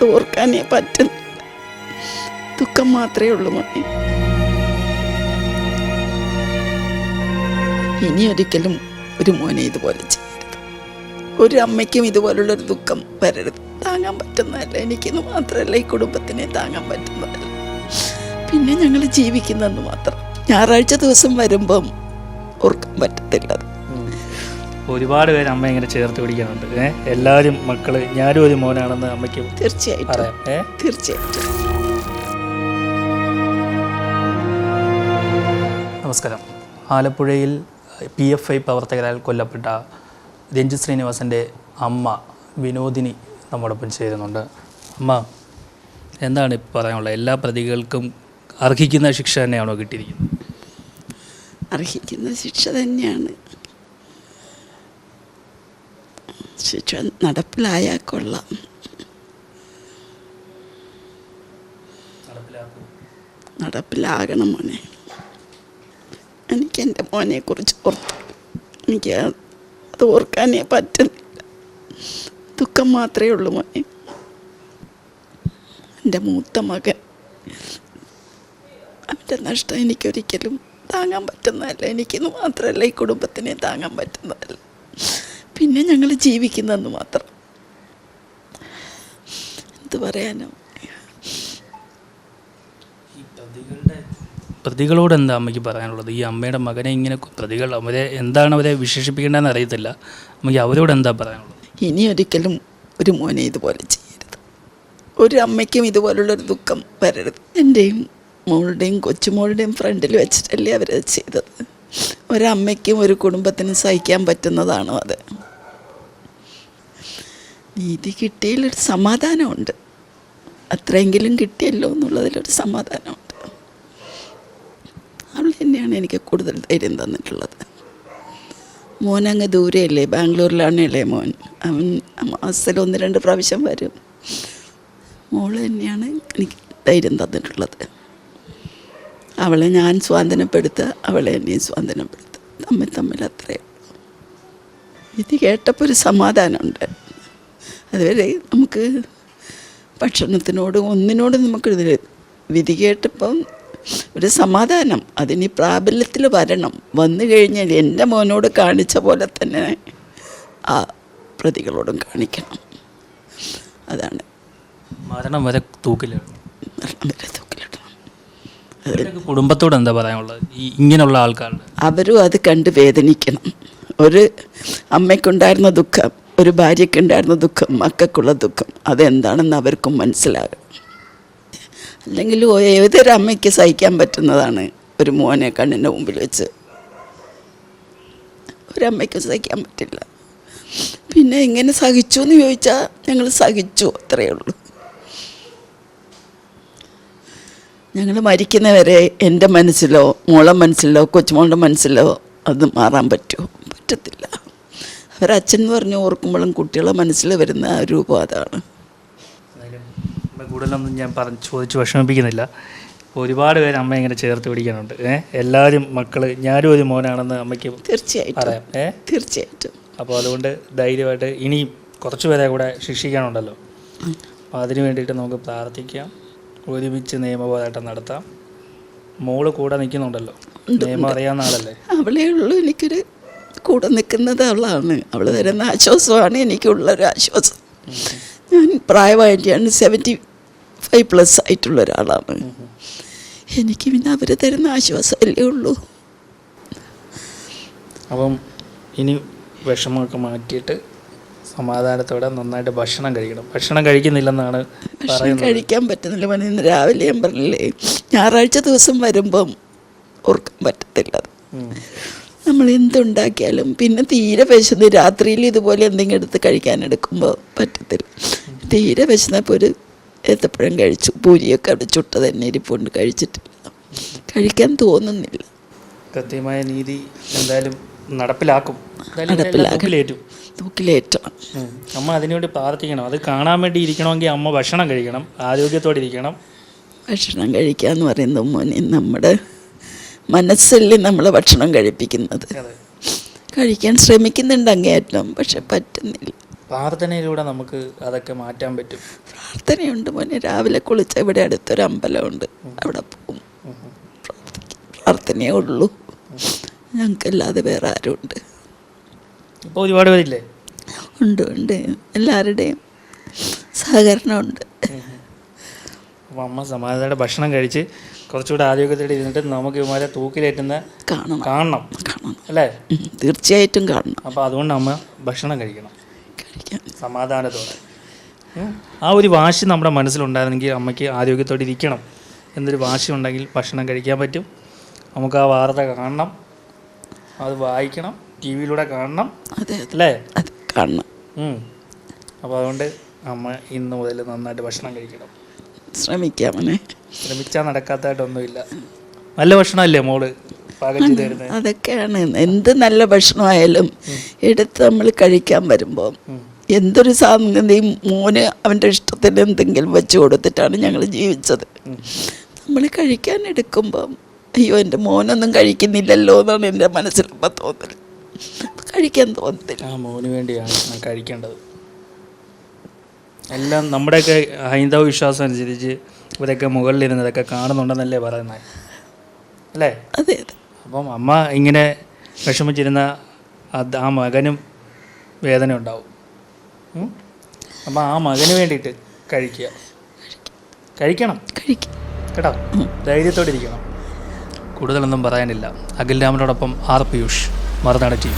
അത് ഓർക്കാനേ പറ്റുന്നു ദുഃഖം മാത്രമേ ഉള്ളൂ മോനെ. ഇനി ഒരിക്കലും ഒരു മോനെ ഇതുപോലെ ചെയ്യരുത്. ഒരു അമ്മയ്ക്കും ഇതുപോലുള്ളൊരു ദുഃഖം വരരുത്. താങ്ങാൻ പറ്റുന്നതല്ല. എനിക്കിന്ന് മാത്രമല്ല ഈ കുടുംബത്തിനെ താങ്ങാൻ പറ്റുന്നതല്ല. പിന്നെ ഞങ്ങൾ ജീവിക്കുന്നെന്ന് മാത്രം. ഞായറാഴ്ച ദിവസം വരുമ്പം ഓർക്കാൻ പറ്റത്തില്ല. ഒരുപാട് പേര് അമ്മ ഇങ്ങനെ ചേർത്ത് പിടിക്കുന്നുണ്ട് ഏഹ് എല്ലാവരും മക്കൾ ഞാനും ഒരു മോനാണെന്ന് അമ്മയ്ക്ക് തീർച്ചയായിട്ടും. പറയാം. ഏഹ് തീർച്ചയായിട്ടും. നമസ്കാരം. ആലപ്പുഴയിൽ പി എഫ് ഐ പ്രവർത്തകരാൽ കൊല്ലപ്പെട്ട രഞ്ജു ശ്രീനിവാസന്റെ അമ്മ വിനോദിനി നമ്മോടൊപ്പം ചേരുന്നുണ്ട്. അമ്മ എന്താണ് ഇപ്പം പറയാനുള്ളത്? എല്ലാ പ്രതികൾക്കും അർഹിക്കുന്ന ശിക്ഷ തന്നെയാണോ കിട്ടിയിരിക്കുന്നത്? അർഹിക്കുന്ന ശിക്ഷ തന്നെയാണ്. ശിക്ഷ നടപ്പിലായാൽ കൊള്ളാം നടപ്പിലാകണം മോനെ. എനിക്ക് എന്റെ മോനെ കുറിച്ച് ഓർത്ത് എനിക്ക് അത് ഓർക്കാനേ പറ്റുന്നില്ല. ദുഃഖം മാത്രമേ ഉള്ളൂ മോനെ. എന്റെ മൂത്ത മകൻ അവന്റെ നഷ്ടം എനിക്കൊരിക്കലും താങ്ങാൻ പറ്റുന്നതല്ല. എനിക്കിന്ന് മാത്രമല്ല ഈ കുടുംബത്തിനെ താങ്ങാൻ പറ്റുന്നതല്ല. പിന്നെ ഞങ്ങൾ ജീവിക്കുന്നെന്ന് മാത്രം. എന്ത് പറയാനോ? പ്രതികളോട് എന്താ അമ്മയ്ക്ക് പറയാനുള്ളത്? ഈ അമ്മയുടെ മകനെ ഇങ്ങനെ പ്രതികൾ അവരെ എന്താണ് അവരെ വിശേഷിപ്പിക്കേണ്ടതെന്ന് അറിയത്തില്ല. അമ്മയ്ക്ക് അവരോട് എന്താ പറയാനുള്ളത്? ഇനി ഒരിക്കലും ഒരു മോനെ ഇതുപോലെ ചെയ്യരുത്. ഒരു അമ്മയ്ക്കും ഇതുപോലുള്ളൊരു ദുഃഖം വരരുത്. എന്റെയും മോളുടെയും കൊച്ചുമോളുടെയും ഫ്രണ്ടിൽ വെച്ചിട്ടല്ലേ അവരത് ചെയ്തത്. ഒരമ്മയ്ക്കും ഒരു കുടുംബത്തിനും സഹിക്കാൻ പറ്റുന്നതാണോ അത്? നീതി കിട്ടിയതിലൊരു സമാധാനമുണ്ട്. അത്രയെങ്കിലും കിട്ടിയല്ലോ എന്നുള്ളതിലൊരു സമാധാനമുണ്ട്. അവൾ തന്നെയാണ് എനിക്ക് കൂടുതൽ ധൈര്യം തന്നിട്ടുള്ളത്. മോനങ്ങ് ദൂരെയല്ലേ? ബാംഗ്ലൂരിലാണല്ലേ മോൻ? അവൻ മാസത്തിൽ ഒന്ന് രണ്ട് പ്രാവശ്യം വരും. മോൾ തന്നെയാണ് എനിക്ക് ധൈര്യം തന്നിട്ടുള്ളത്. അവളെ ഞാൻ സ്വാതന്ത്ര്യപ്പെടുത്തുക അവളെ എന്നെയും സ്വാതന്ത്ര്യപ്പെടുത്തുക തമ്മിൽ തമ്മിൽ അത്രയേ ഇത് കേട്ടപ്പോൾ ഒരു സമാധാനമുണ്ട്. അതുവരെ നമുക്ക് ഭക്ഷണത്തിനോടും ഒന്നിനോടും നമുക്ക് വിധി കേട്ടപ്പം ഒരു സമാധാനം. അതിനി പ്രാബല്യത്തിൽ വരണം. വന്നു കഴിഞ്ഞാൽ എന്റെ മോനോട് കാണിച്ച പോലെ തന്നെ ആ പ്രതികളോടും കാണിക്കണം. അതാണ്. മരണം വരെ തൂക്കിലാണ് മരണം വരെ തൂക്കിലിടണം. കുടുംബത്തോട് എന്താ പറയാനുള്ളത്? ഈ ഇങ്ങനെയുള്ള ആൾക്കാരുടെ അവരും അത് കണ്ട് വേദനിക്കണം. ഒരു അമ്മയ്ക്കുണ്ടായിരുന്ന ദുഃഖം ഒരു ഭാര്യയ്ക്കുണ്ടായിരുന്ന ദുഃഖം മക്കൾക്കുള്ള ദുഃഖം. അതെന്താണെന്ന് അവർക്കും മനസ്സിലാകും. അല്ലെങ്കിൽ ഏതൊരു അമ്മയ്ക്ക് സഹിക്കാൻ പറ്റുന്നതാണ് ഒരു മോനെ കണ്ണിന്റെ മുമ്പിൽ വെച്ച്. ഒരമ്മയ്ക്ക് സഹിക്കാൻ പറ്റില്ല. പിന്നെ എങ്ങനെ സഹിച്ചു എന്ന് ചോദിച്ചാൽ ഞങ്ങൾ സഹിച്ചു അത്രയേ ഉള്ളൂ. ഞങ്ങൾ മരിക്കുന്നവരെ എന്റെ മനസ്സിലോ മോളെ മനസ്സിലോ കൊച്ചുമോളുടെ മനസ്സിലോ അത് മാറാൻ പറ്റുമോ? പറ്റത്തില്ല. അവരച്ഛൻ എന്ന് പറഞ്ഞ് ഓർക്കുമ്പോഴും കുട്ടികളെ മനസ്സിൽ വരുന്ന ആ രൂപം അതാണ് കൂടുതലൊന്നും ഞാൻ പറഞ്ഞ് ചോദിച്ച് വിഷമിപ്പിക്കുന്നില്ല. ഒരുപാട് പേര് അമ്മ ഇങ്ങനെ ചേർത്ത് പിടിക്കാനുണ്ട് ഏഹ് എല്ലാവരും മക്കൾ ഞാനും ഒരു മോനാണെന്ന് അമ്മയ്ക്ക് തീർച്ചയായിട്ടും. ഏഹ് തീർച്ചയായിട്ടും. അപ്പോൾ അതുകൊണ്ട് ധൈര്യമായിട്ട് ഇനി കുറച്ച് പേരെ കൂടെ ശിക്ഷിക്കാനുണ്ടല്ലോ. അപ്പോൾ അതിന് വേണ്ടിയിട്ട് നമുക്ക് പ്രാർത്ഥിക്കാം. ഒരുമിച്ച് നിയമപോരാട്ടം നടത്താം. മോൾ കൂടെ നിൽക്കുന്നുണ്ടല്ലോ. നിയമം അറിയാവുന്ന ആളല്ലേ? അവളേ ഉള്ളൂ എനിക്കൊരു കൂടെ നിൽക്കുന്നത് അവളാണ്. അവൾ തരുന്ന ആശ്വാസമാണ് എനിക്കുള്ളൊരു ആശ്വാസം. ഞാൻ പ്രായമായിട്ടാണ് സെവന്റി ഫൈവ് പ്ലസ് ആയിട്ടുള്ള ഒരാളാണ്. എനിക്ക് പിന്നെ അവർ തരുന്ന ആശ്വാസമല്ലേ ഉള്ളൂ. അപ്പം ഇനി വിഷമമൊക്കെ മാറ്റിയിട്ട് സമാധാനത്തോടെ നന്നായിട്ട് ഭക്ഷണം കഴിക്കണം. ഭക്ഷണം കഴിക്കുന്നില്ലെന്നാണ് ഭക്ഷണം കഴിക്കാൻ പറ്റുന്നില്ല. മോനെ ഇന്ന് രാവിലെ ഞാൻ പറഞ്ഞില്ലേ ഞായറാഴ്ച ദിവസം വരുമ്പം ഓർക്കാൻ പറ്റത്തില്ല. നമ്മൾ എന്തുണ്ടാക്കിയാലും പിന്നെ തീരെ വിശന്ന് രാത്രിയിൽ ഇതുപോലെ എന്തെങ്കിലും എടുത്ത് കഴിക്കാൻ എടുക്കുമ്പോൾ പറ്റത്തില്ല. തീരെ വിശന്നപ്പോൾ ഒരു ഏത്തപ്പഴം കഴിച്ചു പൂരിയൊക്കെ അവിടെ ചുട്ട തന്നെ ഇരിപ്പുണ്ട് കഴിച്ചിട്ടില്ല കഴിക്കാൻ തോന്നുന്നില്ല. കൃത്യമായ നീതി എന്തായാലും നടപ്പിലാക്കും. തൂക്കിലേറ്റണം. അമ്മ അതിനുവേണ്ടി പ്രാർത്ഥിക്കണം. അത് കാണാൻ വേണ്ടി ഇരിക്കണമെങ്കിൽ അമ്മ ഭക്ഷണം കഴിക്കണം ആരോഗ്യത്തോടെ ഇരിക്കണം. ഭക്ഷണം കഴിക്കുക എന്ന് പറയുന്നത് മോനെ നമ്മുടെ മനസ്സല്ലേ നമ്മൾ ഭക്ഷണം കഴിപ്പിക്കുന്നത്. കഴിക്കാൻ ശ്രമിക്കുന്നുണ്ട് അങ്ങേയറ്റം പക്ഷെ പറ്റുന്നില്ല. പ്രാർത്ഥനയിലൂടെ നമുക്ക് അതൊക്കെ മാറ്റാൻ പറ്റും. പ്രാർത്ഥനയുണ്ട് മോനെ. രാവിലെ കുളിച്ച ഇവിടെ അടുത്തൊരു അമ്പലമുണ്ട്. അവിടെ പോകും. പ്രാർത്ഥനയേ ഉള്ളൂ. ഞങ്ങൾക്കല്ലാതെ വേറെ ആരുണ്ട് ഇപ്പോൾ ഒരുപാട് പേരില്ലേ? ഉണ്ട് ഉണ്ട്. എല്ലാവരുടെയും സഹകരണമുണ്ട്. അപ്പോൾ അമ്മ സമാധാനത്തോടെ ഭക്ഷണം കഴിച്ച് കുറച്ചുകൂടെ ആരോഗ്യത്തോടെ ഇരുന്നിട്ട് നമുക്ക് ഇവന്മാരെ തൂക്കിലേറ്റുന്ന കാണണം. കാണണം. കാണണം. അല്ലേ? തീർച്ചയായിട്ടും കാണണം. അപ്പോൾ അതുകൊണ്ട് അമ്മ ഭക്ഷണം കഴിക്കണം. കഴിക്കാം. സമാധാനത്തോടെ. ആ ഒരു വാശി നമ്മുടെ മനസ്സിലുണ്ടായിരുന്നെങ്കിൽ അമ്മയ്ക്ക് ആരോഗ്യത്തോടെ ഇരിക്കണം എന്നൊരു വാശി ഉണ്ടെങ്കിൽ ഭക്ഷണം കഴിക്കാൻ പറ്റും. നമുക്ക് ആ വാർത്ത കാണണം. അത് വായിക്കണം. ടി വിയിലൂടെ കാണണം. അല്ലേ? കാണണം. അപ്പോൾ അതുകൊണ്ട് അമ്മ ഇന്ന് മുതൽ നന്നായിട്ട് ഭക്ഷണം കഴിക്കണം. ശ്രമിക്കാം ശ്രമിച്ചാൽ നടക്കാത്തതായിട്ടൊന്നുമില്ല നല്ല ഭക്ഷണമല്ലേ മോൾ? പാകം ചെയ്ത് തരുന്നത് അതൊക്കെയാണ്. എന്ത് നല്ല ഭക്ഷണമായാലും എടുത്ത് നമ്മൾ കഴിക്കാൻ വരുമ്പോൾ എന്തൊരു സാധനം മോന് അവന്റെ ഇഷ്ടത്തിന് എന്തെങ്കിലും വെച്ച് കൊടുത്തിട്ടാണ് ഞങ്ങൾ ജീവിച്ചത്. നമ്മൾ കഴിക്കാൻ എടുക്കുമ്പം അയ്യോ എന്റെ മോനൊന്നും കഴിക്കുന്നില്ലല്ലോ എന്നാണ് എന്റെ മനസ്സിലിപ്പോൾ തോന്നൽ കഴിക്കാൻ തോന്നത്തില്ല. ആ മോന് വേണ്ടിയാണ് കഴിക്കേണ്ടത്. എല്ലാം നമ്മുടെയൊക്കെ ഹൈന്ദവ വിശ്വാസം അനുസരിച്ച് ഇവരൊക്കെ മുകളിലിരുന്ന് ഇതൊക്കെ കാണുന്നുണ്ടെന്നല്ലേ പറയുന്നത്. അല്ലേ? അതെ അപ്പം അമ്മ ഇങ്ങനെ വിഷമിച്ചിരുന്ന ആ മകനും വേദന ഉണ്ടാവും? അപ്പം ആ മകന് വേണ്ടിയിട്ട് കഴിക്കുക. കഴിക്കണം. കഴിക്കാം. കേട്ടോ? ധൈര്യത്തോടെ ഇരിക്കണം. കൂടുതലൊന്നും പറയാനില്ല. അഖിൽ രാമനോടൊപ്പം ആർ പിയൂഷ്. മറുനാട് ടീം